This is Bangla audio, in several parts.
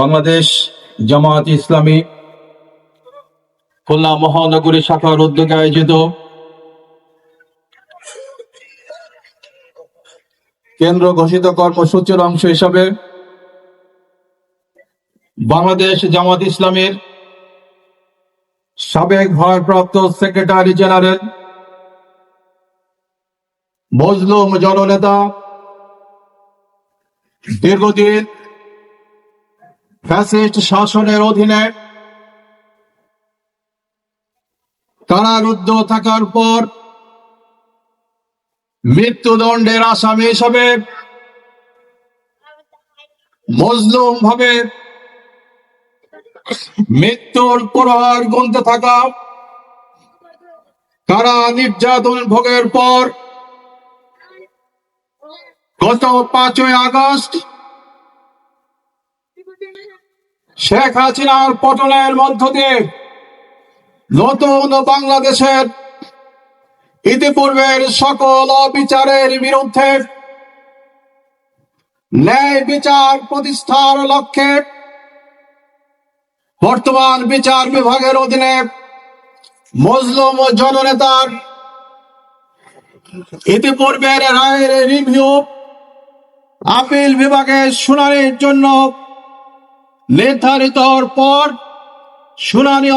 বাংলাদেশ জামাত ইসলামী খুলনা মহানগরী শাখার উদ্যোগে আয়োজিত কেন্দ্র ঘোষিত কর্মসূচির অংশ হিসাবে বাংলাদেশ জামাত ইসলামের সাবেক ভারপ্রাপ্ত সেক্রেটারি জেনারেল, মজলুম জননেতা, দীর্ঘদিন ফ্যাসিস্ট শাসনের অধীনে কারারুদ্ধ থাকার পর মৃত্যুদণ্ডের আসামি হিসাবে মজলুম ভাবে মৃত্যুর প্রহার গুনতে থাকা কারা নির্যাতন ভোগের পর গত পাঁচই আগস্ট শেখ হাসিনার পতনের মধ্য দিয়ে নতুন বাংলাদেশের ইতিপূর্বের সকল অবিচারের বিরুদ্ধে ন্যায় বিচার প্রতিষ্ঠার লক্ষ্যে বর্তমান বিচার বিভাগের অধীনে মজলুম জননেতার ইতিপূর্বের রায়ের রিভিউ আপিল বিভাগের শুনানির জন্য নির্ধারিত হওয়ার পর শুনানি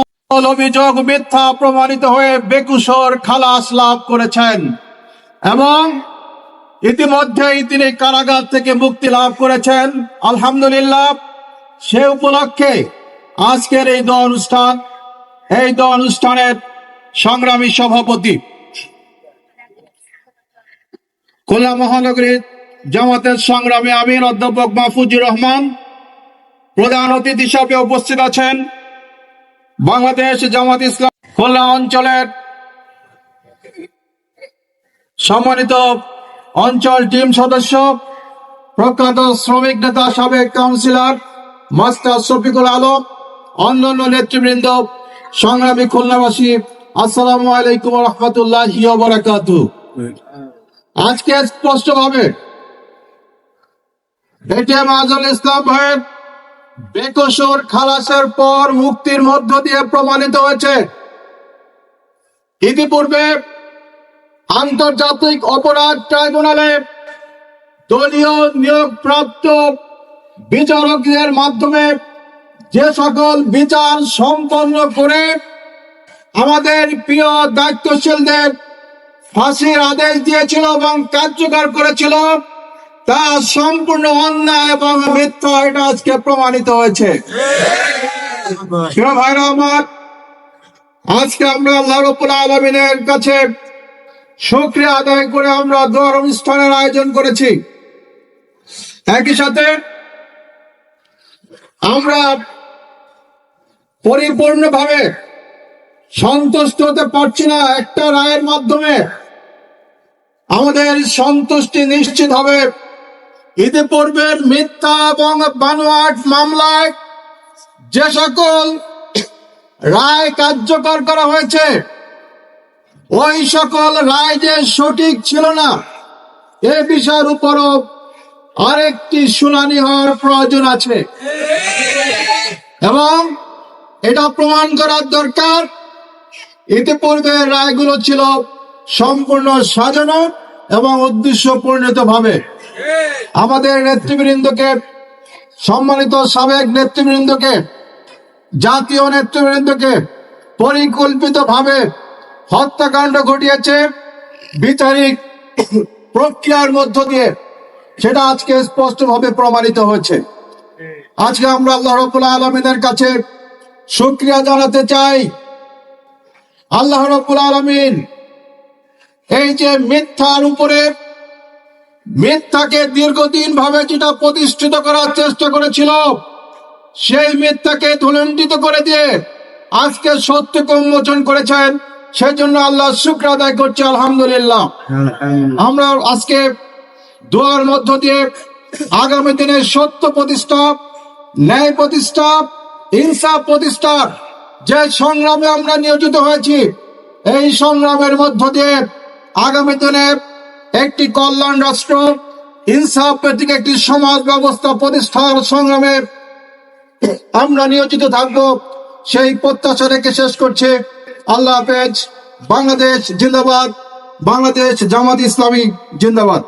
অভিযোগ মিথ্যা প্রমাণিত হয়ে বেকুসর খালাস লাভ করেছেন। এবং ইতিমধ্যেই তিনি কারাগার থেকে মুক্তি লাভ করেছেন। আলহামদুলিল্লাহ, সে উপলক্ষে আজকের এই দোয়া অনুষ্ঠান, এই দোয়া অনুষ্ঠানের সংগ্রামী সভাপতি খুলনা মহানগরীর জামাতের সংগ্রামী আমির অধ্যাপক মাহফুজুর রহমান প্রধান অতিথি হিসাবে উপস্থিত আছেন বাংলাদেশ জামাত ইসলাম খুলনা অঞ্চলের সম্মানিত অঞ্চল টিম সদস্য, প্রখ্যাত শ্রমিক নেতা, সাবেক কাউন্সিলর, মাস্টার শফিকুল আলম, অন্যান্য নেতৃবৃন্দ, সংগ্রামী খুলনাবাসী, আসসালামু আলাইকুম রহমতুল্লাহ বারাকাত। আজকে স্পষ্ট ভাবে এটিএম আজল ইসলাম ভাইয়ের বেকসুর খালাসের পর মুক্তির মধ্য দিয়ে প্রমাণিত হয়েছে। ইতিপূর্বে আন্তর্জাতিক অপরাধ ট্রাইব্যুনালে দলীয় নিয়োগপ্রাপ্ত বিচারকদের মাধ্যমে যে সকল বিচার সম্পন্ন করে আমাদের প্রিয় দায়িত্বশীলদের ফাঁসির আদেশ দিয়েছিল এবং কার্যকর করেছিল তা সম্পূর্ণ অন্যায় এবং মিথ্যা এটা আজকে প্রমাণিত হয়েছে। আমার, আজকে আমরা আল্লাহ রব্বুল আলমিনের কাছে শুক্রিয়া আদায় করে আমরা দোয়ার অনুষ্ঠানের আয়োজন করেছি। একই সাথে আমরা পরিপূর্ণভাবে সন্তুষ্ট হতে পারছি না একটা রায়ের মাধ্যমে। আমাদের সন্তুষ্টি নিশ্চিত হবে। ইতিপূর্বের মিথ্যা এবং বানোয়াট মামলায় যে সকল রায় কার্যকর করা হয়েছে, ওই সকল রায় যে সঠিক ছিল না, এ বিষয়ের উপরও আরেকটি শুনানি হওয়ার প্রয়োজন আছে। এবং এটা প্রমাণ করার দরকার, ইতিপূর্বে রায়গুলো ছিল সম্পূর্ণ সাজানো এবং উদ্দেশ্য পরিণত ভাবে আমাদের নেতৃবৃন্দকে, সম্মানিত সাবেক নেতৃবৃন্দকে, জাতীয় নেতৃবৃন্দকে পরিকল্পিত ভাবে হত্যাকাণ্ড ঘটিয়েছে, বিচারিক প্রক্রিয়ার মধ্য দিয়ে। সেটা আজকে স্পষ্টভাবে প্রমাণিত হয়েছে। আজকে আমরা আল্লাহ রবুল্লা আলমিনের কাছে শুক্রিয়া জানাতে চাই। আল্লাহ রব্বুল আলমিন এই যে মিথ্যার উপরে মিথ্যাকে দীর্ঘদিন ভাবে যেটা প্রতিষ্ঠিত করার চেষ্টা করেছিল সেই মিথ্যাকে ধুলণ্ডিত করে দিয়ে আজকে সত্যকে উন্মোচন করেছেন। সেজন্য আল্লাহ শুক্র আদায় করছে আলহামদুলিল্লাহ। আমরা আজকে দোয়ার মধ্য দিয়ে আগামী দিনে সত্য প্রতিষ্ঠা ন্যায় প্রতিষ্ঠা ইনসাফ প্রতিষ্ঠার যে সংগ্রামে আমরা নিয়োজিত হয়েছি এই সংগ্রামের মধ্য দিয়ে আগামী দিনে একটি কল্যাণ রাষ্ট্র, ইনসাফ ভিত্তিক একটি সমাজ ব্যবস্থা প্রতিষ্ঠার সংগ্রামে আমরা নিয়োজিত থাকব। সেই প্রত্যাশা রেখে শেষ করছে। আল্লাহ হাফেজ, বাংলাদেশ জিন্দাবাদ, বাংলাদেশ জামাত ইসলামী জিন্দাবাদ।